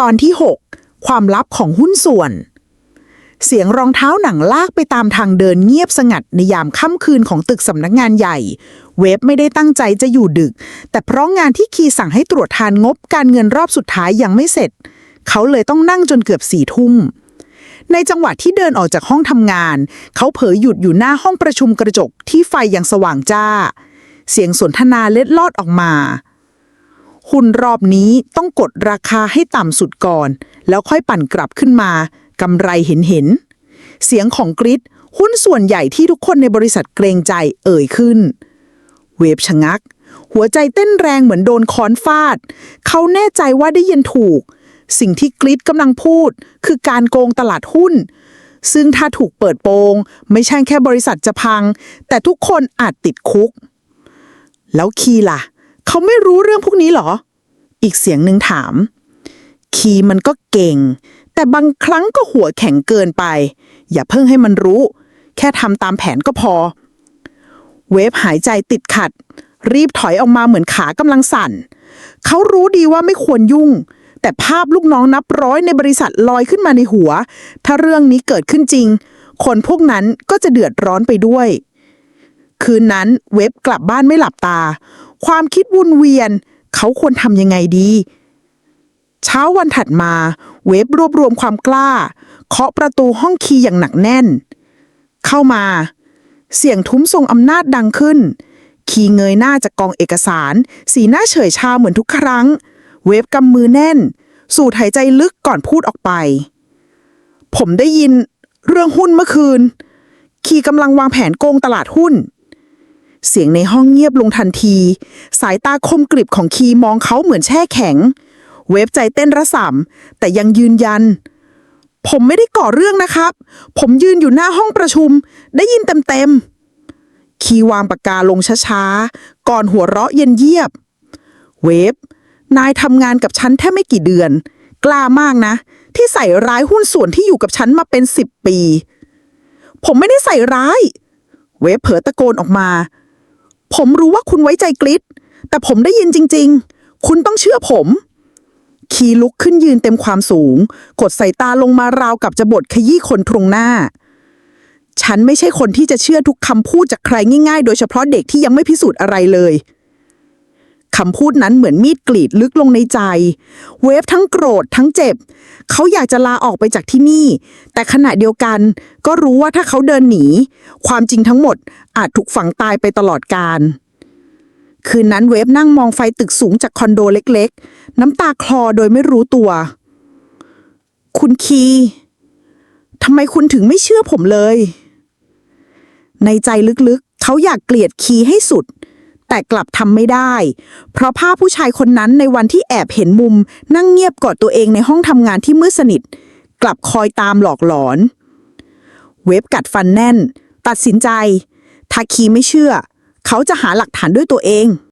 ตอนที่ 6 ความลับของหุ้นส่วน เสียงรองเท้าหนังลากไปตามทางเดินเงียบสงัดในยามค่ำคืนของตึกสำนักงานใหญ่ เวฟไม่ได้ตั้งใจจะอยู่ดึก แต่เพราะงานที่คีสั่งให้ตรวจทานงบการเงินรอบสุดท้ายยังไม่เสร็จ เขาเลยต้องนั่งจนเกือบสี่ทุ่มในจังหวะที่เดินออกจากห้องทำงาน เขาเผยหยุดอยู่หน้าห้องประชุมกระจกที่ไฟยังสว่างจ้า เสียงสนทนาเล็ดลอดออกมา หุ้นรอบนี้ต้องกดราคาให้ต่ำสุดก่อน แล้วค่อยปั่นกลับขึ้นมากำไรเห็นเห็นๆเสียงของกริดหุ้นส่วนใหญ่ที่ทุกคนในบริษัทเกรงใจเอ่ยขึ้น เวฟชะงัก หัวใจเต้นแรงเหมือนโดนค้อนฟาด เขาแน่ใจว่าได้ยินถูก สิ่งที่กริดกำลังพูด คือการโกงตลาดหุ้น ซึ่งถ้าถูกเปิดโปง ไม่ใช่แค่บริษัทจะพัง แต่ทุกคนอาจติดคุก แล้วคีล่ะ เขาไม่รู้เรื่องพวกนี้เหรอ อีกเสียงหนึ่งถาม คีมันก็เก่ง แต่บางครั้งก็หัวแข็งเกินไป อย่าเพิ่งให้มันรู้ แค่ทำตามแผนก็พอ เวฟหายใจติดขัด รีบถอยออกมาเหมือนขากำลังสั่น เขารู้ดีว่าไม่ควรยุ่ง แต่ภาพลูกน้องนับร้อยในบริษัทลอยขึ้นมาในหัว ถ้าเรื่องนี้เกิดขึ้นจริง คนพวกนั้นก็จะเดือดร้อนไปด้วยคืนนั้นเว็บกลับบ้านไม่หลับตา ความคิดวนเวียน เขาควรทำยังไงดี เช้าวันถัดมา เว็บรวบรวมความกล้า เคาะประตูห้องคีย์อย่างหนักแน่น เข้ามา เสียงทุ้มทรงอำนาจดังขึ้น คีเงยหน้าจากกองเอกสาร สีหน้าเฉยชาเหมือนทุกครั้ง เวฟกำมือแน่น สูดหายใจลึกก่อนพูดออกไป ผมได้ยินเรื่องหุ้นเมื่อคืน คีกำลังวางแผนโกงตลาดหุ้น เสียงในห้องเงียบลงทันที สายตาคมกริบของคีมองเขาเหมือนแช่แข็ง เวฟใจเต้นระส่ำแต่ยังยืนยัน ผมไม่ได้ก่อเรื่องนะครับ ผมยืนอยู่หน้าห้องประชุม ได้ยินเต็มๆ คีวางปากกาลงช้าๆ ก่อนหัวเราะเย็นเยียบ เวฟ นายทำงานกับฉันแค่ไม่กี่เดือน กล้ามากนะ ที่ใส่ร้ายหุ้นส่วนที่อยู่กับฉันมาเป็นสิบปี ผมไม่ได้ใส่ร้าย เวฟเผลอตะโกนออกมา ผมรู้ว่าคุณไว้ใจกริดแต่ผมได้ยินจริง ๆ คุณต้องเชื่อผม คีลุกขึ้นยืนเต็มความสูง กดสายตาลงมาราวกับจะบทขยี้คนตรงหน้า ฉันไม่ใช่คนที่จะเชื่อทุกคำพูดจากใครง่าย ๆ โดยเฉพาะเด็กที่ยังไม่พิสูจน์อะไรเลย คำพูดนั้นเหมือนมีดกรีดลึกลงในใจ เวฟทั้งโกรธทั้งเจ็บ เขาอยากจะลาออกไปจากที่นี่ แต่ขณะเดียวกัน ก็รู้ว่าถ้าเขาเดินหนี ความจริงทั้งหมดอาจถูกฝังตายไปตลอดกาลคืนนั้นเวฟนั่งมองไฟตึกสูงจากคอนโดเล็กๆ น้ำตาคลอโดยไม่รู้ตัว คุณคีทำไมคุณถึงไม่เชื่อผมเลย ในใจลึกๆ เขาอยากเกลียดคีให้สุด แต่กลับทำไม่ได้ เพราะภาพผู้ชายคนนั้นในวันที่แอบเห็นมุม นั่งเงียบกอดตัวเองในห้องทำงานที่มืดสนิท กลับคอยตามหลอกหลอน เว็บกัดฟันแน่น ตัดสินใจทาคีไม่เชื่อ เขาจะหาหลักฐานด้วยตัวเอง